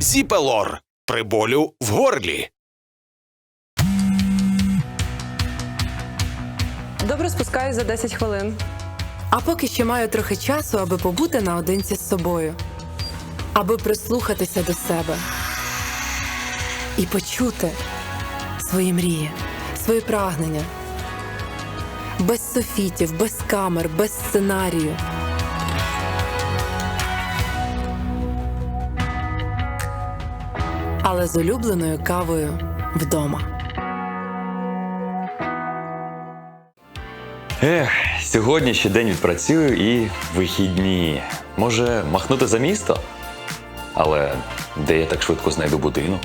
Зіпелор при болю в горлі. Добре спускаюсь за 10 хвилин. А поки ще маю трохи часу, аби побути наодинці з собою, аби прислухатися до себе і почути свої мрії, свої прагнення. Без софітів, без камер, без сценарію. Але з улюбленою кавою вдома. Ех, сьогодні ще день відпрацюю і вихідні. Може, махнути за місто? Але де я так швидко знайду будинок?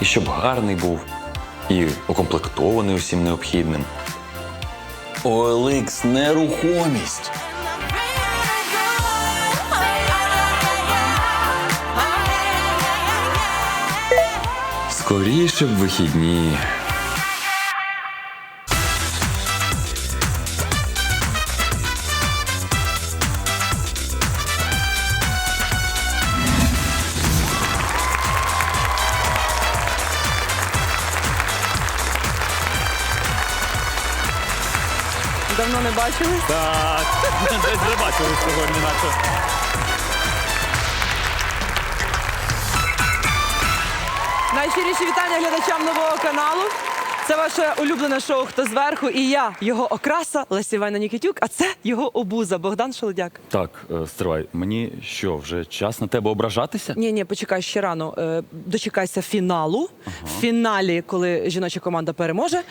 І щоб гарний був, і укомплектований усім необхідним. OLX нерухомість. Скоріше б вихідні. Давно не бачили. Так, вже бачили сьогодні, наче. Найщиріші вітання глядачам нового каналу. Це ваше улюблене шоу Хто зверху і я, його окраса Леся Івана Нікітюк, а це його обуза Богдан Шеледяк. Так, е, стривай, мені що, вже час на тебе ображатися? Ні, ні, почекай ще рано. Е, Дочекайся фіналу. В фіналі, коли жіноча команда переможе,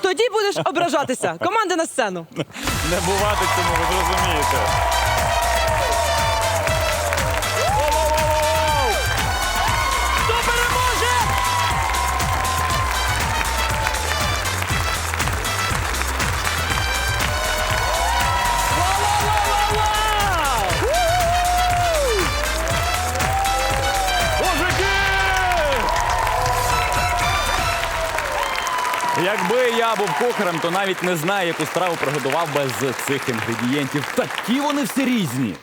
тоді будеш ображатися. Команди на сцену. Не бувати цьому, ви зрозумієте. Якби я був кухарем, то навіть не знаю, яку страву приготував без цих інгредієнтів. Такі вони всі різні.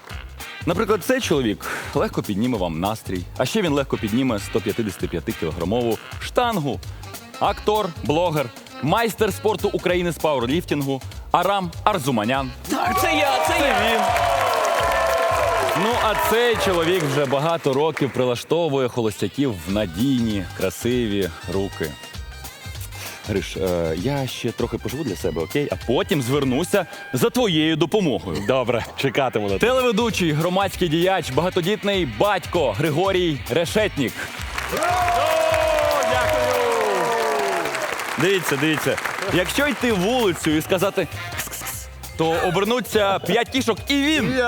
Наприклад, цей чоловік легко підніме вам настрій, а ще він легко підніме 155-кілограмову штангу. Актор, блогер, майстер спорту України з пауерліфтингу Арам Арзуманян. Так, це я, це я. Він. Ну, а цей чоловік вже багато років прилаштовує холостяків в надійні, красиві руки. Гриш, е, я ще трохи поживу для себе, окей? А потім звернуся за твоєю допомогою. Добре, чекатиму на Телеведучий, громадський діяч, багатодітний батько Григорій Решетнік. Дивіться, дивіться. Якщо йти вулицю і сказати «кс-кс-кс», то обернуться п'ять кішок, і він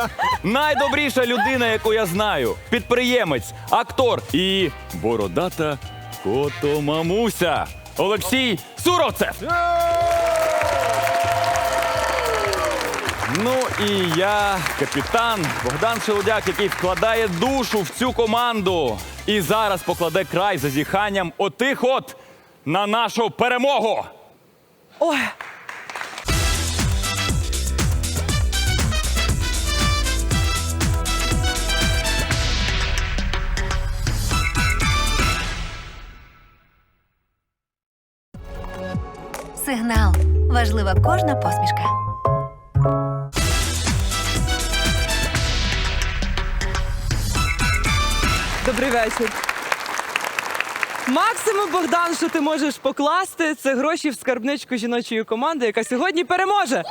найдобріша людина, яку я знаю. Підприємець, актор і бородата котомамуся. Олексій Суровцев. Ну і я, капітан Богдан Шелудяк, який вкладає душу в цю команду і зараз покладе край зазіханням отих от на нашу перемогу. Ой. Сигнал. Важлива кожна посмішка. Добрий вечір. Максимум, Богдан, що ти можеш покласти, це гроші в скарбничку жіночої команди, яка сьогодні переможе.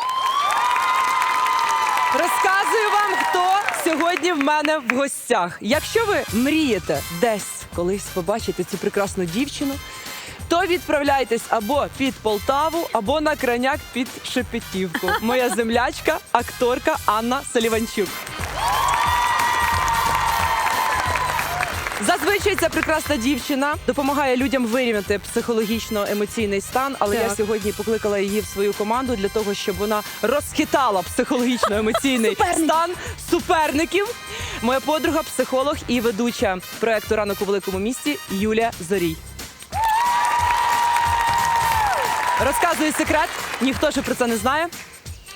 Розказую вам, хто сьогодні в мене в гостях. Якщо ви мрієте десь колись побачити цю прекрасну дівчину, то відправляйтесь або під Полтаву, або на краняк під Шепетівку. Моя землячка, акторка Анна Саліванчук. Ця прекрасна дівчина допомагає людям вирівняти психологічно-емоційний стан, але я сьогодні покликала її в свою команду для того, щоб вона розхитала психологічно-емоційний стан суперників. Моя подруга, психолог і ведуча проекту Ранок у великому місті Юлія Зорій. Розказую секрет, ніхто ще про це не знає.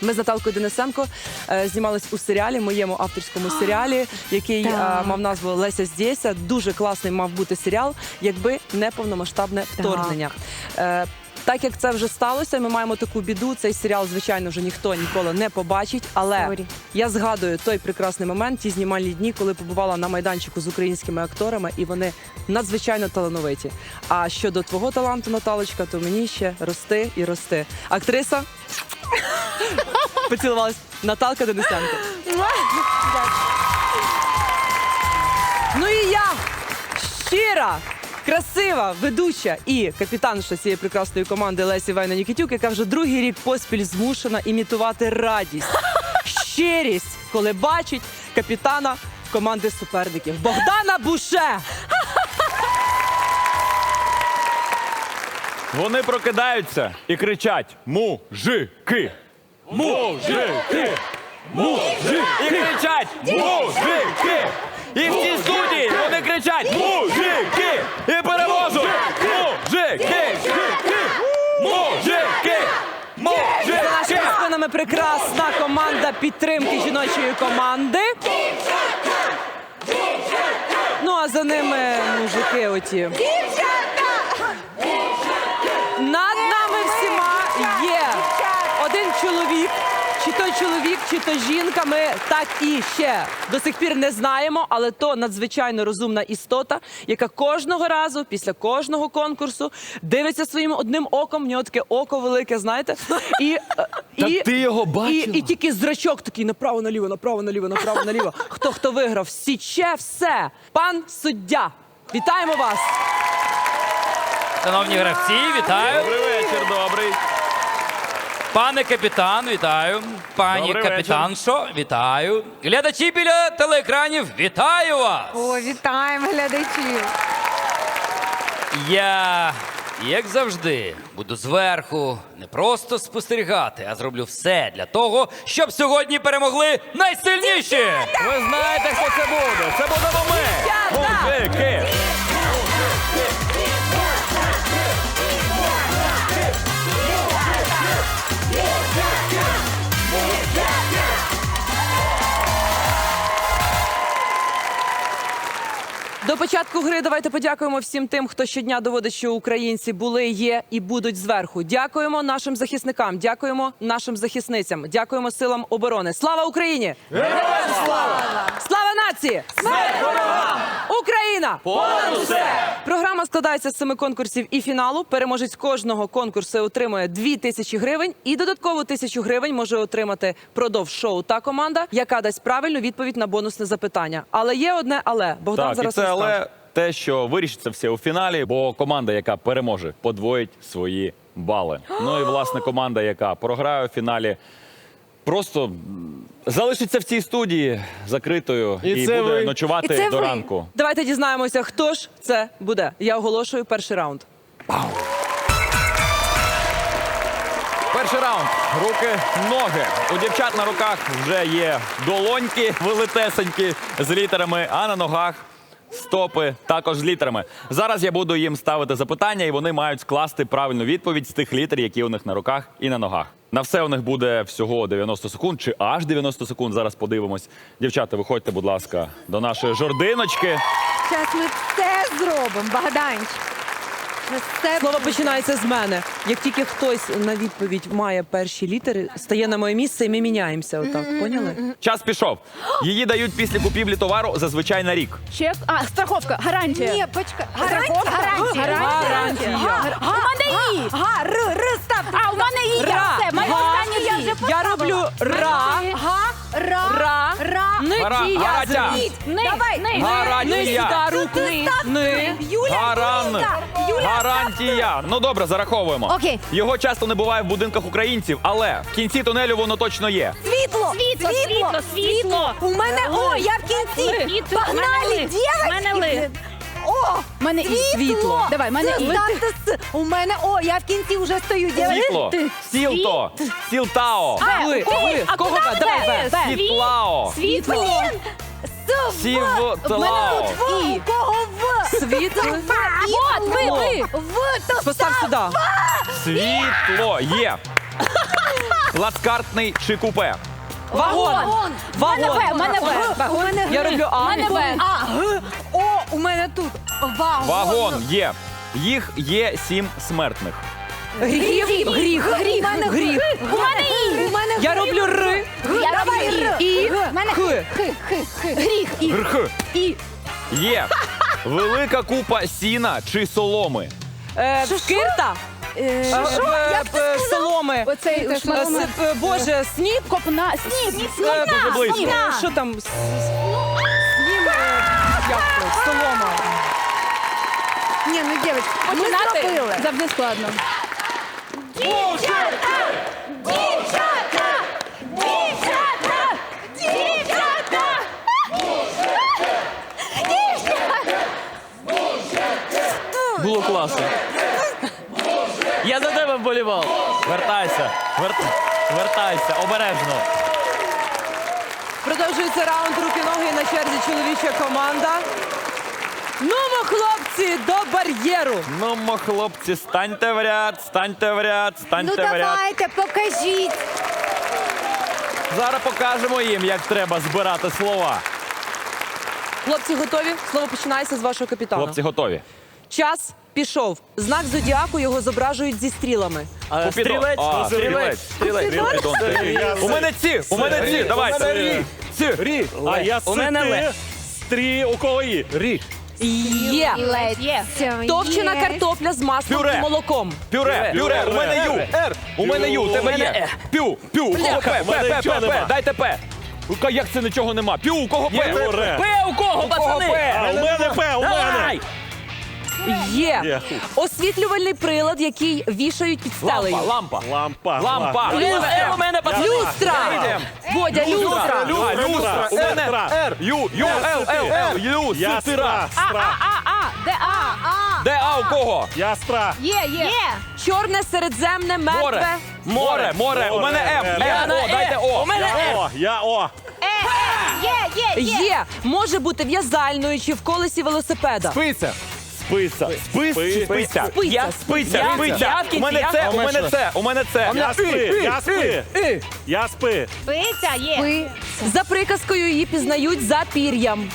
Ми з Наталкою Денисенко е, знімались у серіалі, моєму авторському серіалі, який е, мав назву Леся Здєся. Дуже класний мав бути серіал, якби не повномасштабне вторгнення. Е, так як це вже сталося, ми маємо таку біду. Цей серіал, звичайно, вже ніхто ніколи не побачить. Але Сорі. я згадую той прекрасний момент, ті знімальні дні, коли побувала на майданчику з українськими акторами, і вони надзвичайно талановиті. А щодо твого таланту, Наталочка, то мені ще рости і рости. Актриса поцілувалась Наталка Денисенко. Ну і я щира. Красива ведуча і капітанша цієї прекрасної команди Лесі Вайна Нікітюк, яка вже другий рік поспіль змушена імітувати радість, щирість, коли бачить капітана команди суперників Богдана Буше. Вони прокидаються і кричать: Мужики! Мужики! Мужики! І кричать Мужики! І в цій студії вони кричать Мужики! І переможуть! Мужики! Мужики! За нашими спинами прекрасна команда підтримки жіночої команди. Ну а за ними мужики оті. Над чоловік. Чи то чоловік, чи то жінка, ми так і ще до сих пір не знаємо, але то надзвичайно розумна істота, яка кожного разу після кожного конкурсу дивиться своїм одним оком. В нього таке око велике, знаєте, і, е, Та і, ти його і, бачила? і тільки зрачок такий направо наліво, направо наліво, направо наліво. Хто хто виграв? Січе все. Пан суддя. Вітаємо вас! Шановні гравці, вітаю. Добрий вечір, добрий. Пане капітан, вітаю. Пані Добрий капітаншо, вітаю. Глядачі біля телеекранів, вітаю вас. О, вітаємо глядачів. Я, як завжди, буду зверху не просто спостерігати, а зроблю все для того, щоб сьогодні перемогли найсильніші. Ви знаєте, хто це буде? Це будемо ми! Мужики! До початку гри давайте подякуємо всім тим, хто щодня доводить, що українці були, є і будуть зверху. Дякуємо нашим захисникам, дякуємо нашим захисницям, дякуємо силам оборони. Слава Україні! Героям слава! Слава нації! Смерть ворогам! Україна! Понад усе! Програма складається з семи конкурсів і фіналу. Переможець кожного конкурсу отримує дві тисячі гривень, і додаткову тисячу гривень може отримати продовж шоу та команда, яка дасть правильну відповідь на бонусне запитання. Але є одне але Богдан Так, і зараз це розкаже. Але те, що вирішиться все у фіналі, бо команда, яка переможе, подвоїть свої бали. Ну і власне команда, яка програє у фіналі, просто залишиться в цій студії закритою і, це буде ви. ночувати І це до ви. ранку. Давайте дізнаємося, хто ж це буде. Я оголошую перший раунд. Перший раунд. Руки, ноги. У дівчат на руках вже є долоньки велетесенькі з літерами, а на ногах стопи також з літерами. Зараз я буду їм ставити запитання, і вони мають скласти правильну відповідь з тих літер, які у них на руках і на ногах. На все у них буде всього 90 секунд чи аж 90 секунд. Зараз подивимось. Дівчата, виходьте, будь ласка, до нашої жординочки. Зараз ми все зробимо, Богданч. Все Слово починається з мене. Як тільки хтось на відповідь має перші літери, стає на моє місце, і ми міняємося. Отак, поняли? Час пішов. Її дають після купівлі товару зазвичай на рік. Чек, а, страховка, гарантія. Ні, почекай. Страховка? Гарантія. Гарантія. Га- У мене І. Га, р, р, став. А, у мене. Я Ра, все, мене га. останнє Я вже Я роблю ра, Га, ра, ра, ра. Гаратя. Давай. ни. Гарантія. Низька рук, ни. Юля, Гаран. Юля, Гарантія. Ну добре, зараховуємо. Окей. Його часто не буває в будинках українців, але в кінці тунелю воно точно є. Світло, Світло, світло, світло. У мене О, я в кінці. Світло. Погнали, Мене ли. Мене дівчатки. О, У мене І. світло. Давай, мене І. Ставте с. У мене О, я в кінці вже стою. дівчатки. Світло. Сілто. Сілтао. Ви, ви, А кого ви? Давай, ви. Світлао. Світло. Блін. С, Сівтлао. В. У кого В? Світло. Вот, ви, ви. В, то Постав сюди. Світло є. Плацкартний чи купе? Вагон. Мене Вагон. В, мене В. У мене Я роблю А. Мене В. А, Г. О, у мене тут. Вагон. Вагон є. Їх є сім смертних. Гріх. Гріх. Гріх. Гріх. У мене І. У мене Я роблю Р. Я Давай, роблю Р. І. У мене Х. Х. Х. Х. Гріх. І. Грх. І. Є. Велика купа сіна чи соломи. Е, Кирта. Е, Е, Що? е, Як ти е, сказав? Соломи. Оцей Е, е, Боже, сніп. Копна. Сніп. Е, Дуже близько. сніп. Е, Що там? С- с- Снім. е, Як це? Солома. Ні, ну, дівчатки, ми Починати зробили. завжди складно. Було класно. Я за тебе вболівав. Вертайся. Верт- Вертайся, обережно. Продовжується раунд руки-ноги на черзі чоловіча команда. Нумо, хлопці, до бар'єру. Ну, мо, хлопці, станьте в ряд, станьте в ряд, Ну станьте в ряд. давайте, покажіть. Зараз покажемо їм, як треба збирати слова. Хлопці готові? Слово починається з вашого капітана. Хлопці готові. Час пішов. Знак зодіаку його зображують зі стрілами. Купідон. стрілець, А, стрілець. стрілець. Купідон, ти. У мене ці, у мене ці, давай. Ці. Рі. А я У мене сити. ле. Стрі. У кого і? Рі. Є. Є. Товчена картопля з маслом Пюре. і молоком. Пюре, пюре, у мене ю. Р. У мене ю, у тебе є. Пю, пю, у кого П, П, П, П. П, дайте П. У ка- Як це нічого нема? Пю, у кого П? П у кого, У кого пацани? П? А, у мене П, у мене. Давай! Є. Є. Освітлювальний прилад, який вішають під стелею. Лампа, лампа. Лампа. Лампа. Е, у мене пацани. Люстра. Йдем. Водя, люстра. Люстра, Люстра. люстра. У мене Люстра. Р. Ю, ю, Л, Л, Л, ю, Я стра. Стра. А, а, де А? Де А у кого? Я стра. Є, є. Чорне середземне мертве. Море. Море, море. У мене М. Море. Я на О, дайте Е. О. У мене Я О. Я О. Є, є, є. Є. Може бути в'язальною чи в колесі велосипеда. Спиця. Списа. Спис чи Спиця. Спиця. Я спиця. Я- Спиця. в кінці, У мене я- це, у мене це, у мене це. Я спи. Я спи. Я спи. Пиця є. Ви. За приказкою її пізнають за пір'ям.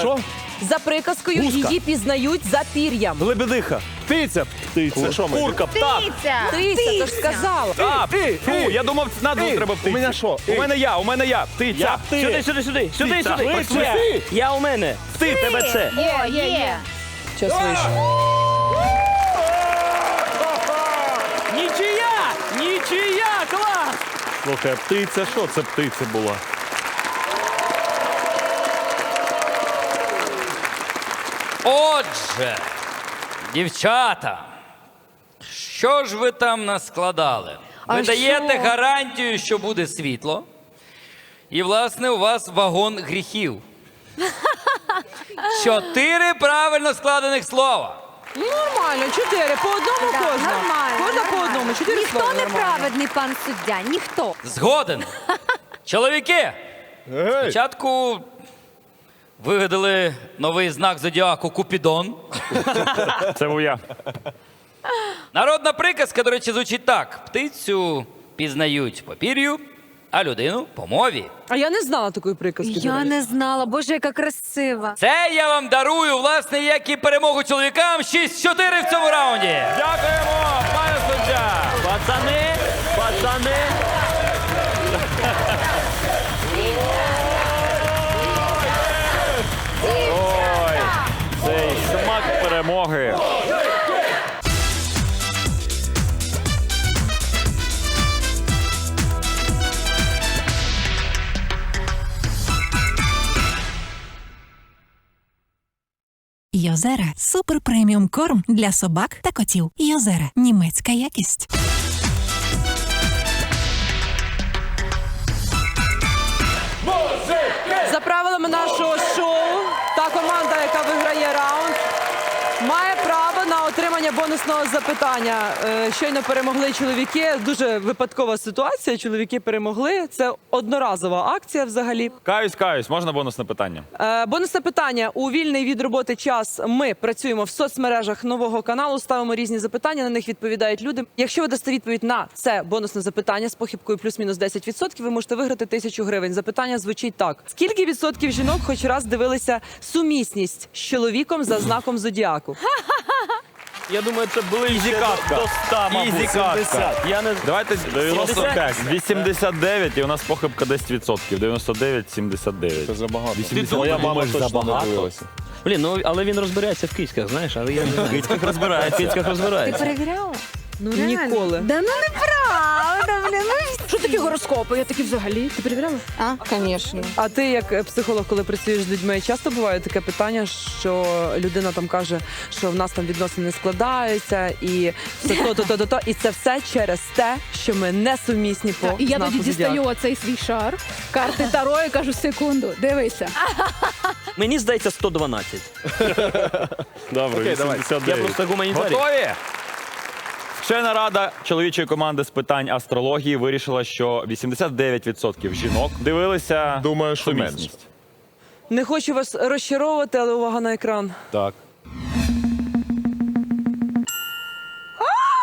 Що? За приказкою Гуска. її пізнають за пір'ям. Лебедиха. Птиця. Птиця. Що ми? Курка, птах. Пиця. Тися, то ж сказала. А, фу, я думав, на треба птиці. У мене що? У мене я, у мене я. Птиця. Я ти. Сюди, сюди, сюди. Сюди, сюди. Я у мене. Ти, тебе це. Є, є, є. Час вийшов. Нічия! Нічия! Клас! Слухай, а птиця, що це птиця була? Отже, дівчата, що ж ви там наскладали? Ви А даєте що? гарантію, що буде світло, і, власне, у вас вагон гріхів. Чотири правильно складених слова. Ну, Нормально, чотири. По одному Да, кожна. нормально, Кожна по нормально. одному. Чотири Ніхто слова не нормально. праведний, пан суддя, ніхто. Згоден. Чоловіки, спочатку вигадали новий знак зодіаку Купідон. Це був я. Народна приказка, до речі, звучить так: птицю пізнають по пір'ю, а людину по мові. А я не знала такої приказки. до Я речі. не знала, боже, яка красива. Це я вам дарую, власне, як і перемогу чоловікам 6-4 в цьому раунді. Дякуємо, пане суддя. Пацани, пацани. Ой, цей смак перемоги. Йозера супер преміум корм для собак та котів. Йозера німецька якість. Отримання бонусного запитання. Е, Щойно перемогли чоловіки. Дуже випадкова ситуація. Чоловіки перемогли. Це одноразова акція взагалі. Каюсь, каюсь, можна бонусне питання? Е, Бонусне питання. У вільний від роботи час ми працюємо в соцмережах нового каналу, ставимо різні запитання, на них відповідають люди. Якщо ви дасте відповідь на це бонусне запитання з похибкою плюс-мінус 10%, ви можете виграти тисячу гривень. Запитання звучить так: скільки відсотків жінок хоч раз дивилися сумісність з чоловіком за знаком зодіаку? Я думаю, це ближче до, до 100, мабуть. Ізікатка. 70. Я не Давайте 95. 89 і у нас похибка 10%. 99, 79. Це забагато. Моя мама точно не дивилася. Блін, ну але він розбирається в кицьках, знаєш, але я не в кицьках розбирається. В кицьках Ти розбирається. перевіряла? Ну, Ніколи. Да ну неправда, блін. Що таке гороскопи? Я такі взагалі. Ти перевіряла? А, звісно. А ти, як е, психолог, коли працюєш з людьми, часто буває таке питання, що людина там каже, що в нас там відносини складаються, і все то, то, то, то, то, і це все через те, що ми не сумісні по І я знаку тоді зодіаку. дістаю оцей свій шар, карти Таро і кажу, секунду, дивися. Мені здається 112. Добре, Окей, давай. 89. Я просто гуманітарій. Готові? Вчена рада чоловічої команди з питань астрології вирішила, що 89% жінок дивилися Думаю, що сумісність. Не хочу вас розчаровувати, але увага на екран. Так.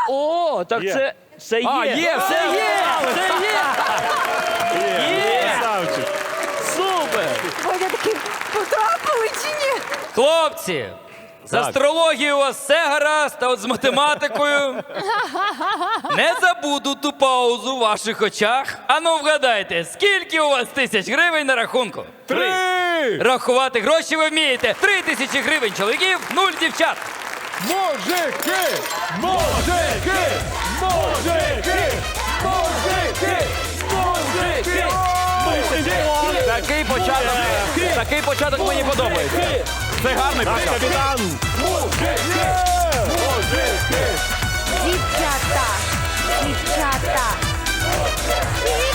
О, так Є. це, це є. А, є, все є! Все є! Красавчик. Супер! Водя такі потрапили чи ні? Хлопці, з астрологією у вас все гаразд, а от з математикою. Не забуду ту паузу в ваших очах. Ану, вгадайте, скільки у вас тисяч гривень на рахунку? Три! Рахувати гроші ви вмієте. Три тисячі гривень чоловіків, нуль дівчат. Мужики! Мужики! Мужики! Мужики! Мужики! Такий початок, такий початок мені подобається. Це гарний приклад. Капітан! Дівчата! Дівчата! Дівчата!